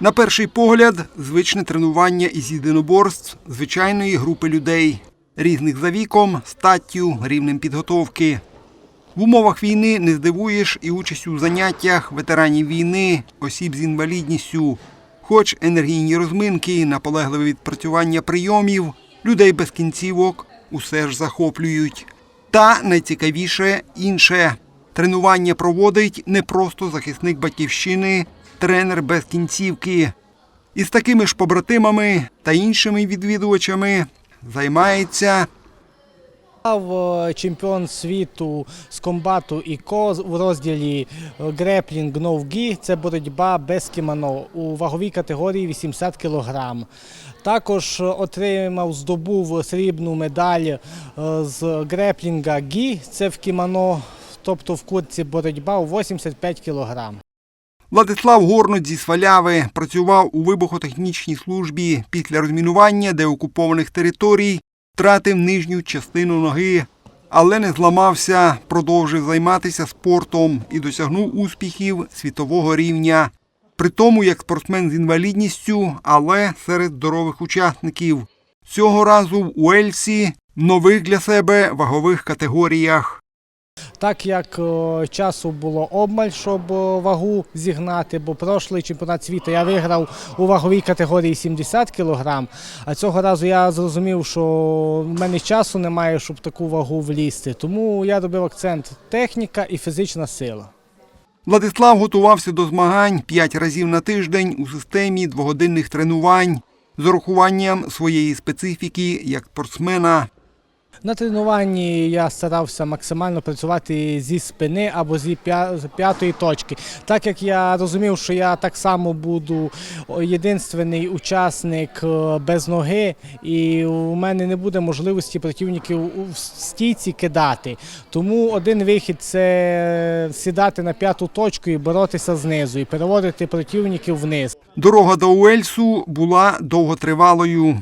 На перший погляд, звичне тренування із єдиноборств звичайної групи людей, різних за віком, статтю, рівнем підготовки. В умовах війни не здивуєш і участь у заняттях ветеранів війни, осіб з інвалідністю, хоч енергійні розминки, наполегливе відпрацювання прийомів, людей без кінцівок усе ж захоплюють. Та найцікавіше інше. Тренування проводить не просто захисник батьківщини, тренер без кінцівки. Із такими ж побратимами та іншими відвідувачами займається е, чемпіон світу з комбату і ко в розділі е, греплінг ноу-гі – це боротьба без кімоно у ваговій категорії 80 кг. Також е, отримав, здобув срібну медаль з греплінга гі, це в кімоно, тобто в курці боротьба у 85 кг. Владислав Горнот зі Сваляви працював у вибухотехнічній службі після розмінування деокупованих територій, втратив нижню частину ноги, але не зламався, продовжив займатися спортом і досягнув успіхів світового рівня. При тому як спортсмен з інвалідністю, але серед здорових учасників. Цього разу в Уельсі нових для себе вагових категоріях. Так як е, часу було обмаль, щоб е, вагу зігнати, бо прошлий чемпіонат світу я виграв у ваговій категорії 70 кг, а цього разу я зрозумів, що в мене часу немає, щоб таку вагу влізти. Тому я робив акцент техніка і фізична сила. Владислав готувався до змагань п'ять разів на тиждень у системі двогодинних тренувань з урахуванням своєї специфіки як спортсмена. На тренуванні я старався максимально працювати зі спини або зі п'ятої точки. Так як я розумів, що я так само буду єдинственний учасник е, без ноги, і у мене не буде можливості противників у стійці кидати. Тому один вихід це сідати на п'яту точку і боротися знизу, і переводити противників вниз. Дорога до Уельсу була довготривалою,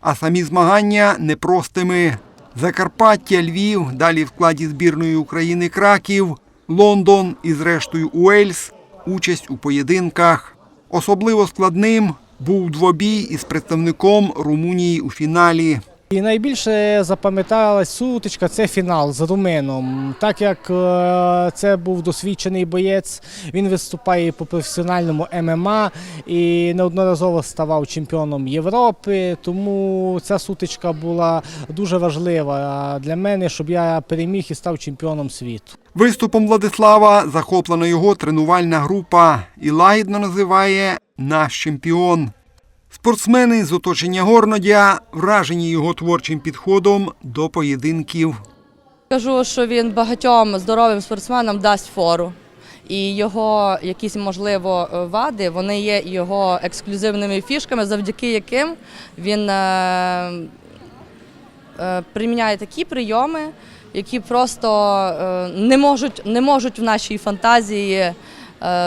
а самі змагання непростими. Закарпаття, Львів, далі в складі збірної України Краків, Лондон і зрештою Уельс, участь у поєдинках. Особливо складним був двобій із представником Румунії у фіналі. І найбільше запам'яталась сутичка це фінал з румином. Так як е, це був досвідчений боєць, він виступає по професіональному ММА і неодноразово ставав чемпіоном Європи. Тому ця сутичка була дуже важлива для мене, щоб я переміг і став чемпіоном світу. Виступом Владислава захоплена його тренувальна група і лагідно називає наш чемпіон. Спортсмени з оточення Горнодя вражені його творчим підходом до поєдинків. Кажу, що він багатьом здоровим спортсменам дасть фору. І його якісь, можливо, вади, вони є його ексклюзивними фішками, завдяки яким він е, е, приміняє такі прийоми, які просто е, не, можуть, не можуть в нашій фантазії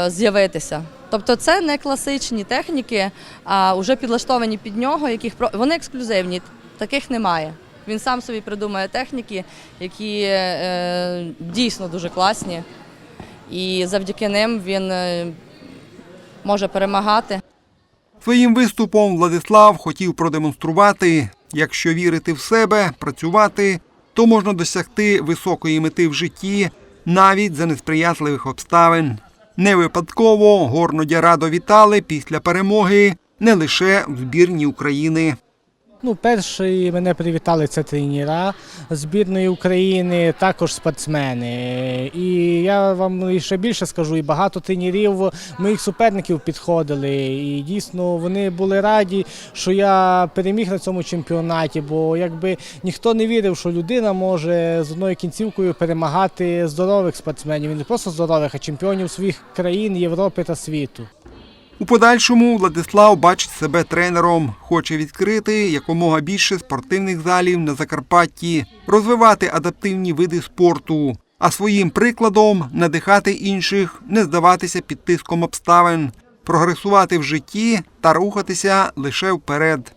з'явитися. Тобто це не класичні техніки, а вже підлаштовані під нього, яких вони ексклюзивні, таких немає. Він сам собі придумує техніки, які е, дійсно дуже класні, і завдяки ним він е, може перемагати. Своїм виступом Владислав хотів продемонструвати, якщо вірити в себе, працювати, то можна досягти високої мети в житті навіть за несприятливих обставин. Не випадково горнодя радо вітали після перемоги не лише в збірні України. Ну, перший мене привітали це тренера збірної України, також спортсмени. І я вам ще більше скажу, і багато тренерів моїх суперників підходили. І дійсно вони були раді, що я переміг на цьому чемпіонаті, бо якби ніхто не вірив, що людина може з одною кінцівкою перемагати здорових спортсменів, і не просто здорових, а чемпіонів своїх країн, Європи та світу. У подальшому Владислав бачить себе тренером, хоче відкрити якомога більше спортивних залів на Закарпатті, розвивати адаптивні види спорту, а своїм прикладом надихати інших, не здаватися під тиском обставин, прогресувати в житті та рухатися лише вперед.